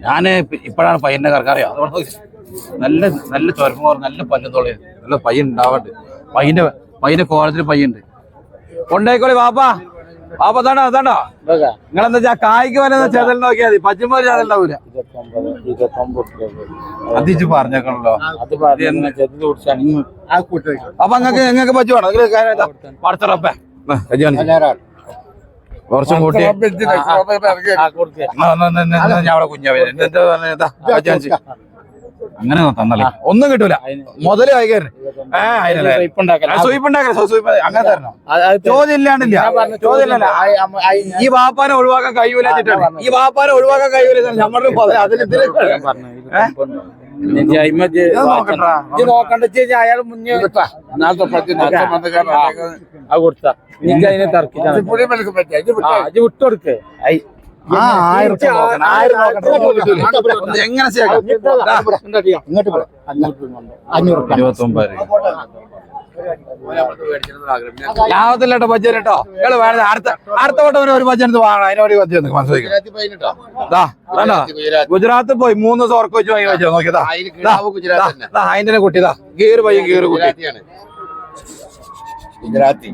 ഞാൻ ഇപ്പ- ഇപ്പോഴാണ് പയ്യന്റെ കറക്കറിയാം. അതുകൊണ്ട്. നല്ല നല്ല ചുരമോർ നല്ല പല്ലുത്തോളി നല്ല പയ്യൻ ഉണ്ടാവട്ടെ പയ്യന്റെ പയ്യന്റെ കോളത്തിൽ പയ്യുണ്ട്. കൊണ്ടേക്കോളി വാപ്പാ. വാപ്പ അതാണ്ടോ അതാണ്ടോ നിങ്ങളെന്താ വെച്ചാ കായ്ക്ക് വരെ ചെതൽ നോക്കിയാൽ മതി. പച്ചമോര് ചെതൽ ഉണ്ടാവൂല. അതിച്ച് പറഞ്ഞേക്കണല്ലോ. അപ്പൊ നിങ്ങൾക്ക് നിങ്ങൾക്ക് പച്ച വേണം. പടച്ചറപ്പേ കുറച്ചും കൂട്ടി അവിടെ കുഞ്ഞാവേ. അങ്ങനെ തന്നല്ലേ? ഒന്നും കിട്ടൂല. മുതൽ സൂയിപ്പ് അങ്ങനെ തരണം. ചോദ്യം ഇല്ലാണ്ടില്ല. ചോദ്യം ഇല്ലല്ല ഈ- വാപ്പാനെ ഒഴിവാക്കാൻ കഴിയൂല ഈ വാപ്പാനെ ഒഴിവാക്കാൻ കഴിയൂല നമ്മുടെ അതിന് നോക്കണ്ടാ. അയാൾ മുന്നേ അത് കൊടുത്ത. നിനക്ക് അതിനെ വിട്ടുകൊടുക്ക് ഐ ഇങ്ങോട്ട്. ലാഭത്തില്ലട്ടോ ബജ്ജൻ കേട്ടോ. ഇയാൾ വേണത് അടുത്ത അടുത്ത വട്ടം ഒരു- ഒരു ബജ്ജൻ വാങ്ങണം. അതിനോട് ബജ്ജൻ മനസ്സിലാക്കി ദാ, ദാണ്ടാ. ഗുജറാത്ത്. പോയി. മൂന്ന് ദിവസം ഉറക്കം വെച്ച് വാങ്ങി വെച്ചോ നോക്കിയതാ. അതിന്റെ കുട്ടിതാ ഗീർ പയ്യൻ ഗീർ കുട്ടി. ഗുജറാത്തി.